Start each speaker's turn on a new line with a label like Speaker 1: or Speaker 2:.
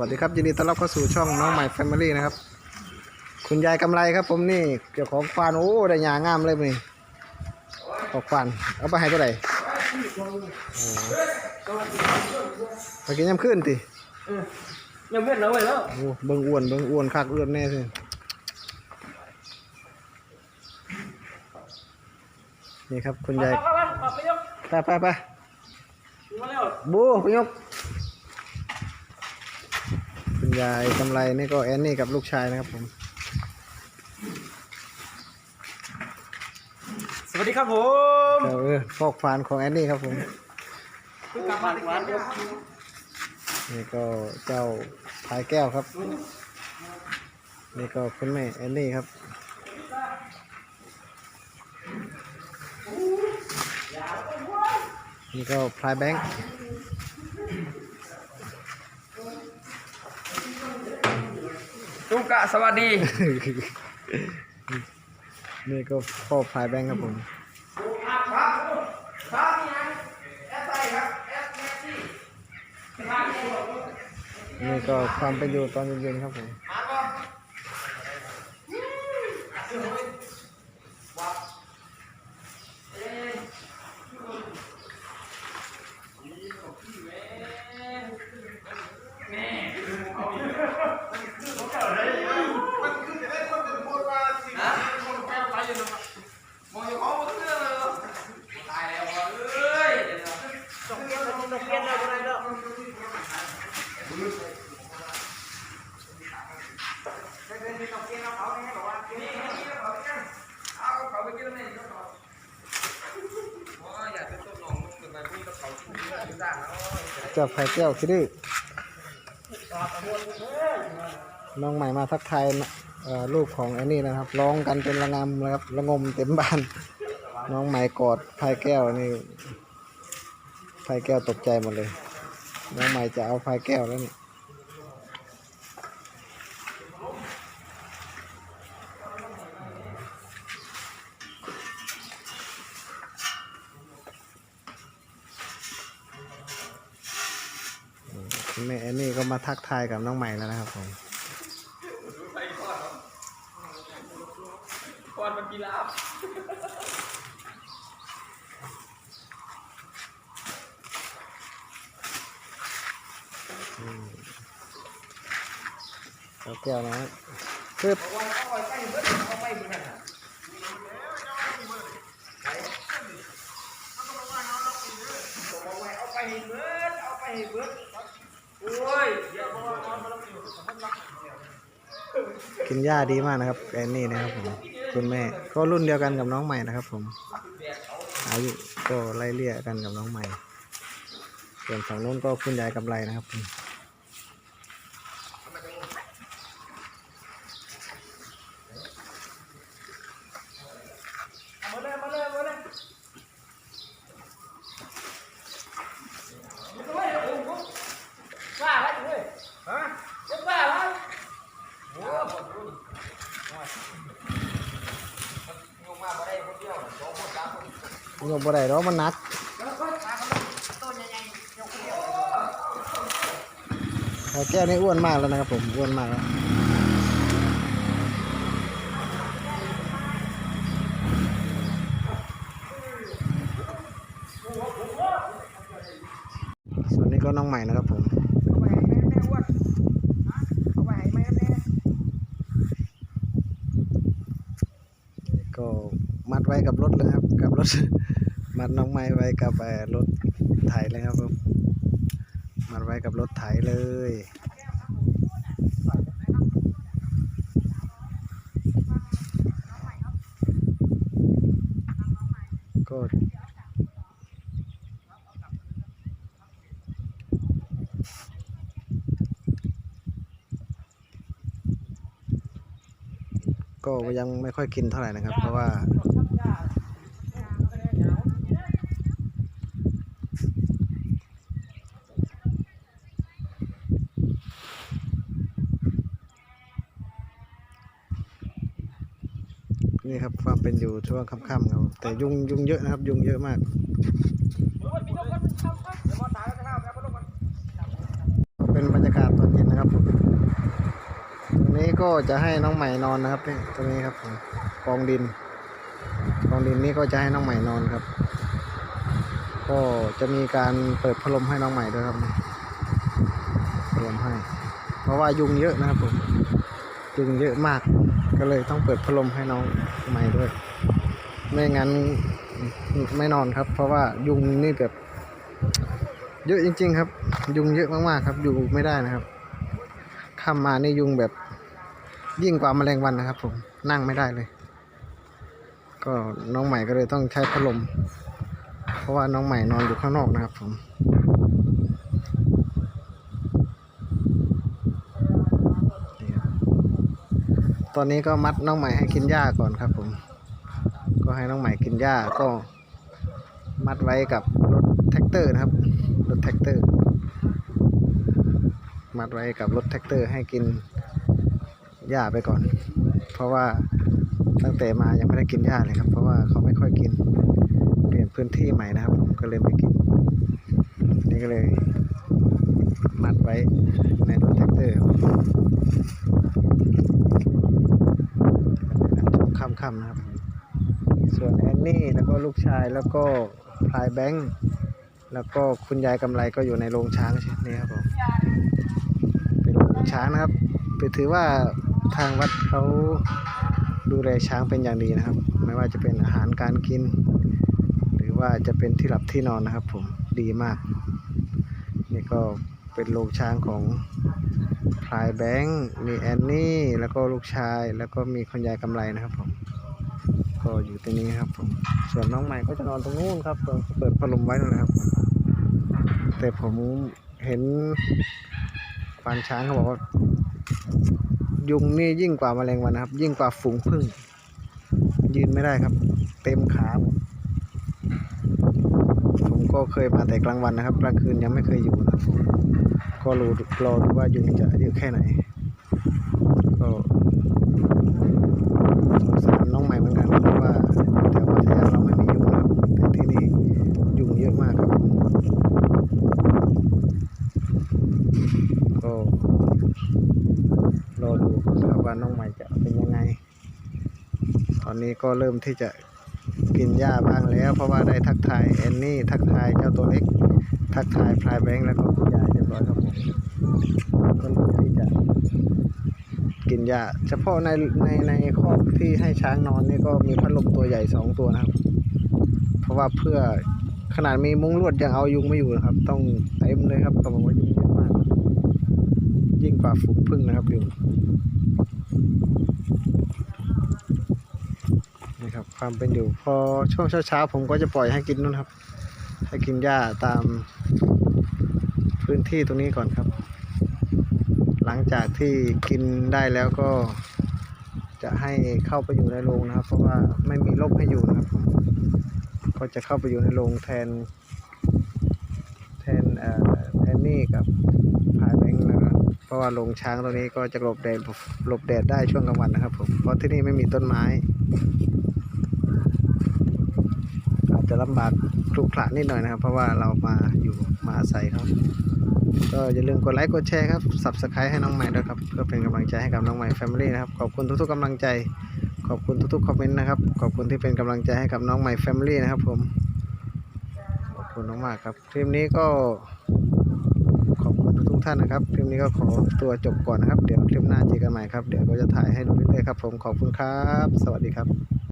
Speaker 1: วัสดีครับยินดีต้อนรับเข้าสู่ช่องน้องใหม่แฟมิลี่นะครับ คุณยายกำไรครับ ผมนี่เกี่ยวของควานโอ้ได้ยางามเลยนี่ออกควานเอาไปให้เท่าไหร่โอ้ไปกินยำขึ้นติ
Speaker 2: ยังเว้นเอาไว้แล้ว
Speaker 1: โอ้เบิ่งอ้วนเบิ่งอ้วนคักอ้วนแน่สินี่ครับคุณยาย
Speaker 2: เอาเข้ามาเอาไปยก
Speaker 1: ไปไปไป
Speaker 2: มาแล้ว
Speaker 1: บูไปยกคุณ ยายกำไรนี่ก็แอนนี่กับลูกชายนะครับผม
Speaker 2: สวัสดีครับผม
Speaker 1: เออฟอกฟานของแอนนี่ครับผม
Speaker 2: กลับมาหวานครับ
Speaker 1: นี่ก็เจ้าพายแก้วครับ นี่ก็คุณแม่แอนนี่ครับนี่ก็พลายแบงค์
Speaker 2: กะสวัสดี
Speaker 1: นี่ก็พ่อพายแบงค์ครับผมนี่ก็ความเป็นอยู่ตอนเย็นๆครับผม จ้าพลายแก้วคิดดื้อน้องใหม่มาทักทายนะเอ่อลูกของแอนนี่นะครับ ร้องกันเป็นระงำนะครับ ระงมเต็มบ้าน น้องใหม่กอดพลายแก้วนี่พลายแก้วตกใจหมดเลย น้องใหม่จะเอาพลายแก้วแล้วนี่แม่แอนนี่ก็มาทักทายกับน้องใหม่แล้วนะครับผม
Speaker 2: ก่อนมันกีฬา
Speaker 1: เอาแก้วนะฮะปึ๊บ
Speaker 2: เอาไปให้เบิดเอาไปให้เบิดโอ้ยเดี๋ยวเอาเอามาลงอยู่สมมติรัก
Speaker 1: กินหญ้าดีมากนะครับแอนนี่นะครับผมคุณแม่ก็รุ่นเดียวกันกับน้องใหม่นะครับ ผมอายุก็ไล่เลี่ยกันกับน้องใหม่ ส่วนฝั่งนู้นก็คุณยายกำไรนะครับผม
Speaker 2: มาเลยมาเลยมาเลยว่าอะไรอยู่เว้ยฮะจะบ้าแล้วโอ้โหยงมาบ่ได้คนเดียวสองคนสามคน
Speaker 1: ยกบ่ได้หรอมันหนักแก้วนี่อ้วนมากแล้วนะครับผมอ้วนมากแล้วส่วนนี้ก็น้องใหม่นะครับผม
Speaker 2: เอาไปให้แม่แม่อ้วนเอาไปให้แม่แม่
Speaker 1: ก็มัดไว้ กับรถเลยครับ กับรถ มัดน้องไม้ไว้กับรถไถเลยครับผมมัดไว้กับรถไถเลยก็ก็ยังไม่ค่อยกินเท่าไหร่นะครับ เพราะว่า นี่ครับความเป็นอยู่ช่วงค่ำๆครับแต่ยุงยุงเยอะนะครับ ยุงเยอะมากเป็นบรรยากาศตอนเย็นนะครับผมตรงนี้ก็จะให้น้องใหม่นอนนะครับนี่ตรงนี้ครับผมกองดินกองดินนี่ก็จะให้น้องใหม่นอนครับ ก็จะมีการเปิดพัดลมให้น้องใหม่ด้วยครับพัดลมให้ เพราะว่ายุงเยอะนะครับผมยุงเยอะมาก ก็เลยต้องเปิดพัดลมให้น้องใหม่ด้วย ไม่งั้นไม่นอนครับ เพราะว่ายุงนี่แบบเยอะจริง ๆ ครับ ยุงเยอะมากๆครับ อยู่ไม่ได้นะครับข้ามมานี่ยุงแบบยิ่งกว่าแมลงวันนะครับ ผมนั่งไม่ได้เลย ก็น้องใหม่ก็เลยต้องใช้พัดลม เพราะว่าน้องใหม่นอนอยู่ข้างนอกนะครับ ผมนี่ครับ ตอนนี้ก็มัดน้องใหม่ให้กินหญ้าก่อนครับ ผม ก็ให้น้องใหม่กินหญ้าก็มัดไว้กับรถแท็กเตอร์นะครับ รถแท็กเตอร์ มัดไว้กับรถแท็กเตอร์ให้กินหญ้าไปก่อน เพราะว่าตั้งแต่มายังไม่ได้กินหญ้าเลยครับ เพราะว่าเขาไม่ค่อยกิน เปลี่ยนพื้นที่ใหม่นะครับ ผมก็เลยไม่กิน นี่ก็เลย มัดไว้ในรถแท็กเตอร์ช่วง ค่ำนะครับ ส่วนแอนนี่แล้วก็ลูกชายแล้วก็พลายแบงค์แล้วก็คุณยายกำไรก็อยู่ในโรงช้างใช่ไหมครับผมเป็นโรงช้างนะครับไปถือว่าทางวัดเขาดูแลช้างเป็นอย่างดีนะครับ ไม่ว่าจะเป็นอาหารการกิน หรือว่าจะเป็นที่หลับที่นอนนะครับ ผมดีมาก นี่ก็เป็นโรงช้างของ พลายแบงค์มีแอนนี่ แล้วก็ลูกชาย แล้วก็มีคุณยายกำไรนะครับผม ก็อยู่ตรงนี้ครับผม ส่วนน้องใหม่ก็จะนอนตรงนู้นครับเปิดพัดลมไว้นะครับ แต่ผมเห็นควานช้างเขาบอกว่ายุงนี่ยิ่งกว่าแมลงวันนะครับ ยิ่งกว่าฝูงผึ้งยืนไม่ได้ครับ เต็มขาผมก็เคยมาแต่กลางวันนะครับกลางคืนยังไม่เคยอยู่นะ ก็รู้รอดูว่ายุงจะเยอะแค่ไหน ก็สงสารน้องใหม่เหมือนกันเพราะว่าแถวพัทยาเราไม่มียุงครับแต่ที่นี่ยุงเยอะมากครับ ก็รอดูครับว่าน้องใหม่จะเป็นยังไง ตอนนี้ก็เริ่มที่จะกินหญ้าบ้างแล้ว เพราะว่าได้ทักทายแอนนี่ทักทายเจ้าตัวเล็ก ทักทายพลายแบงค์แล้วก็ ร้อยครับผมก็เริ่มที่จะกินหญ้าเฉพาะในในในคอกที่ให้ช้างนอนนี่ก็มีพัดลมตัวใหญ่สองตัวนะครับ เพราะว่าเพื่อขนาดมีมุ้งลวดยังเอายุงไม่อยู่นะครับ ต้องเต็มเลยครับเขาบอกว่ายุงเยอะมากยิ่งกว่าฝูงผึ้งนะครับยุงนี่ครับความเป็นอยู่พอช่วงเช้าๆผมก็จะปล่อยให้กินนู่นครับ ให้กินหญ้าตาม พื้นที่ตรงนี้ก่อนครับ หลังจากที่กินได้แล้วก็ จะให้เข้าไปอยู่ในโรงนะครับ เพราะว่าไม่มีร่มให้อยู่นะครับผมก็จะเข้าไปอยู่ในโรงแทน แทนเอ่อแทนนี่กับพายแบงค์นะครับ เพราะว่าโรงช้างตรงนี้ก็จะหลบแดดหลบแดดได้ช่วงกลางวันนะครับผมเพราะที่นี่ไม่มีต้นไม้อาจจะลำบากครุขระนิดหน่อยนะครับ เพราะว่าเรามาอยู่มาอาศัยเขา ก็อย่าลืมกดไลค์กดแชร์ครับ subscribe ให้น้องใหม่ด้วยครับเพื่อเป็นกำลังใจให้กับน้องใหม่ Family นะครับขอบคุณทุกๆกำลังใจ ขอบคุณทุกๆคอมเมนต์นะครับขอบคุณที่เป็นกำลังใจให้กับน้องใหม่ Family นะครับผมขอบคุณมากๆครับคลิปนี้ก็ขอบคุณทุกๆท่านนะครับคลิปนี้ก็ขอตัวจบก่อนนะครับ เดี๋ยวคลิปหน้าเจอกันใหม่ครับเดี๋ยวก็จะถ่ายให้ดูเรื่อยๆครับผมขอบคุณครับ สวัสดีครับ